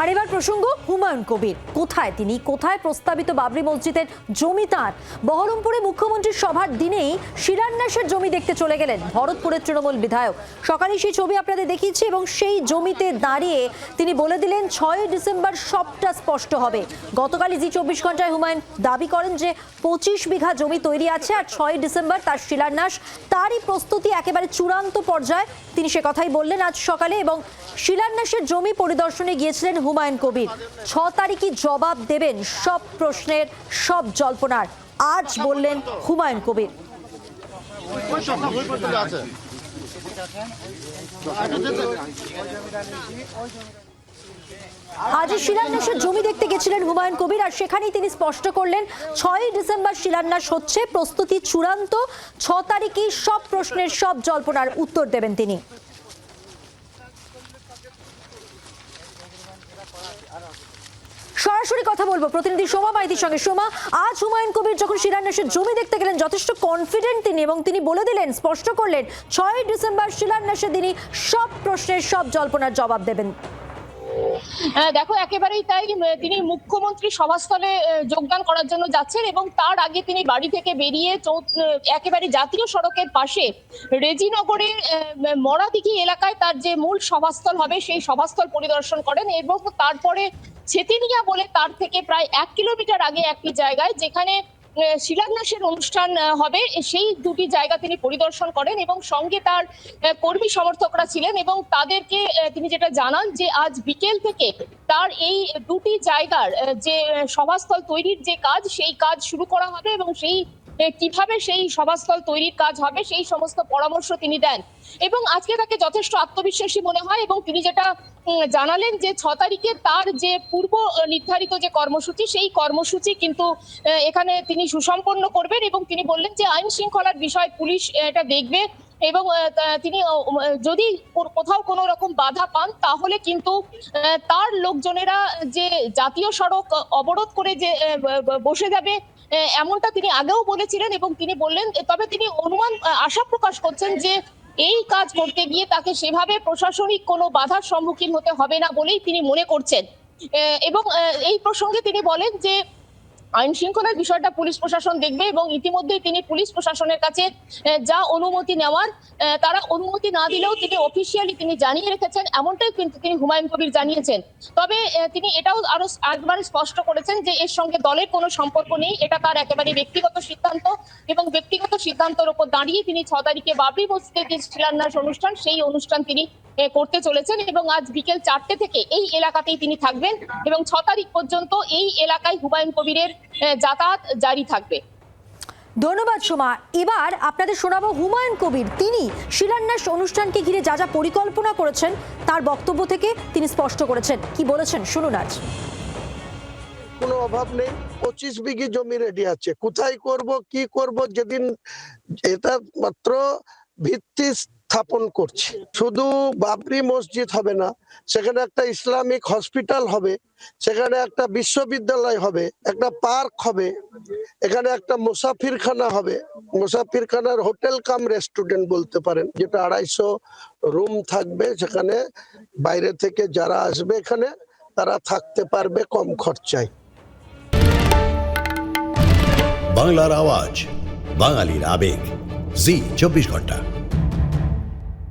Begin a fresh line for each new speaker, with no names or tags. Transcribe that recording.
আর এবার প্রসঙ্গ, হুমায়ুন কবির। কোথায় তিনি? কোথায় প্রস্তাবিত বাবরি মসজিদের জমি তাঁর? বহরমপুরে মুখ্যমন্ত্রীর সভার দিনেই শিলান্যাসের জমি দেখতে চলে গেলেন ভরতপুরের তৃণমূল বিধায়ক। সকালে সেই ছবি আপনাদের দেখিয়েছি এবং সেই জমিতে দাঁড়িয়ে তিনি বলে দিলেন, ছয় ডিসেম্বর সবটা স্পষ্ট হবে। গতকালই জি চব্বিশ ঘন্টায় হুমায়ুন দাবি করেন যে, পঁচিশ বিঘা জমি তৈরি আছে আর ছয় ডিসেম্বর তার শিলান্যাস। তারই প্রস্তুতি একেবারে চূড়ান্ত পর্যায়ে। তিনি সে কথাই বললেন আজ সকালে এবং শিলান্যাসের জমি পরিদর্শনে গিয়েছিলেন হুমায়ুন কবির। ছ তারিখই জবাব দেবেন সব প্রশ্নের সব জল্পনার। আজ বললেন হুমায়ুন কবির। আজ শিলান্যাসের জমি দেখতে গেছিলেন হুমায়ুন কবির আর সেখানেই তিনি স্পষ্ট করলেন, ছয়ই ডিসেম্বর শিলান্যাস হচ্ছে, প্রস্তুতি চূড়ান্ত, ছ তারিখেই সব প্রশ্নের সব জল্পনার উত্তর দেবেন তিনি। সরাসরি কথা বলব। প্রতিনিধি সোমা মাইতির সঙ্গে সোমা। আজ হুমায়ুন কবির যখন শিলান্যাসের জমি দেখতে গেলেন, যথেষ্ট কনফিডেন্ট তিনি এবং তিনি বলে দিলেন, স্পষ্ট করলেন ছয় ডিসেম্বর শিলান্যাসে তিনি সব প্রশ্নের, সব জল্পনার জবাব দেবেন।
দেখো, একেবারেই তাই তিনি মুখ্যমন্ত্রী সভাস্থলে যোগদান করার জন্য যাচ্ছেন এবং তার আগে তিনি বাড়ি থেকে বেরিয়ে একেবারে জাতীয় সড়কের পাশে রেজিনগরের মরাদিঘি এলাকায় তার যে মূল সভাস্থল হবে, সেই সভাস্থল পরিদর্শন করেন এবং তারপরে ছেতিনিয়া বলে তার থেকে প্রায় এক কিলোমিটার আগে একটি জায়গায়, যেখানে শিলান্যাসের অনুষ্ঠান হবে। সেই দুটি জায়গা তিনি পরিদর্শন করেন এবং সঙ্গে তার কর্মী সমর্থকরা ছিলেন এবং তাদেরকে তিনি যেটা জানান যে আজ বিকেল থেকে তার এই দুটি জায়গার যে সভাস্থল তৈরির যে কাজ, সেই কাজ শুরু করা হবে এবং সেই কীভাবে সেই সভাস্থল তৈরির কাজ হবে, সেই সমস্ত পরামর্শ তিনি দেন। এবং আজকে তাকে যথেষ্ট আত্মবিশ্বাসী মনে হয় এবং তিনি যেটা জানালেন যে ছ তারিখে তার যে পূর্ব নির্ধারিত যে কর্মসূচি, সেই কর্মসূচি কিন্তু এখানে তিনি সুসম্পন্ন করবেন এবং তিনি বললেন যে আইন শৃঙ্খলার বিষয় পুলিশ এটা দেখবে এবং তিনি যদি কোথাও কোনো রকম বাধা পান, তাহলে কিন্তু তার লোকজনেরা যে জাতীয় সড়ক অবরোধ করে যে বসে যাবে এমনটা তিনি আগেও বলেছিলেন এবং তিনি বললেন তবে তিনি অনুমান আশা প্রকাশ করছেন যে এই কাজ করতে গিয়ে তাকে সেভাবে প্রশাসনিক কোনো বাধার সম্মুখীন হতে হবে না বলেই তিনি মনে করছেন। এবং এই প্রসঙ্গে তিনি বলেন যে আইন শৃঙ্খলার বিষয়টা পুলিশ প্রশাসন দেখবে এবং ইতিমধ্যেই তিনি পুলিশ প্রশাসনের কাছে যা অনুমতি নেওয়ার তারা অনুমতি না দিলেও তিনি অফিসিয়ালি তিনি জানিয়ে রেখেছেন, এমনটাই কিন্তু তিনি হুমায়ুন কবির জানিয়েছেন। তবে তিনি এটাও আরও একবারে স্পষ্ট করেছেন যে এর সঙ্গে দলের কোনো সম্পর্ক নেই, এটা তার একেবারে ব্যক্তিগত সিদ্ধান্ত এবং ব্যক্তিগত সিদ্ধান্তের উপর দাঁড়িয়ে তিনি ছ তারিখে বাবরি মসজিদে যে শিলান্যাস অনুষ্ঠান, সেই অনুষ্ঠান তিনি করতে চলেছেন এবং আজ বিকেল চারটে থেকে এই এলাকাতেই তিনি থাকবেন এবং ছ তারিখ পর্যন্ত এই এলাকায় হুমায়ুন কবিরের যাতায়াত জারি থাকবে।
ধন্যবাদ সোমা। এবার আপনাদের শোনাবো হুমায়ুন কবির। তিনি শিলান্যাস অনুষ্ঠানকে ঘিরে যা যা পরিকল্পনা করেছেন তার বক্তব্য থেকে তিনি স্পষ্ট করেছেন। কি বলেছেন? শুনুন আজ।
কোনো অভাব নেই। পঁচিশ বিঘি জমি রেডি আছে। কোথায় করব কি করব যেদিন এটা মাত্র ভিত্তি স্থাপন করছে। শুধু বাবরি মসজিদ হবে না, সেখানে একটা ইসলামিক হসপিটাল হবে, সেখানে একটা বিশ্ববিদ্যালয় হবে, একটা পার্ক হবে, এখানে একটা মুসাফিরখানা হবে। মুসাফিরখানার হোটেল কাম রেস্টুরেন্ট বলতে পারেন, যেটা আড়াইশো রুম থাকবে, সেখানে বাইরে থেকে যারা আসবে এখানে, তারা থাকতে পারবে কম খরচায়।
বাংলার আওয়াজ, বাঙালির আবেগ, জি, চব্বিশ ঘণ্টা।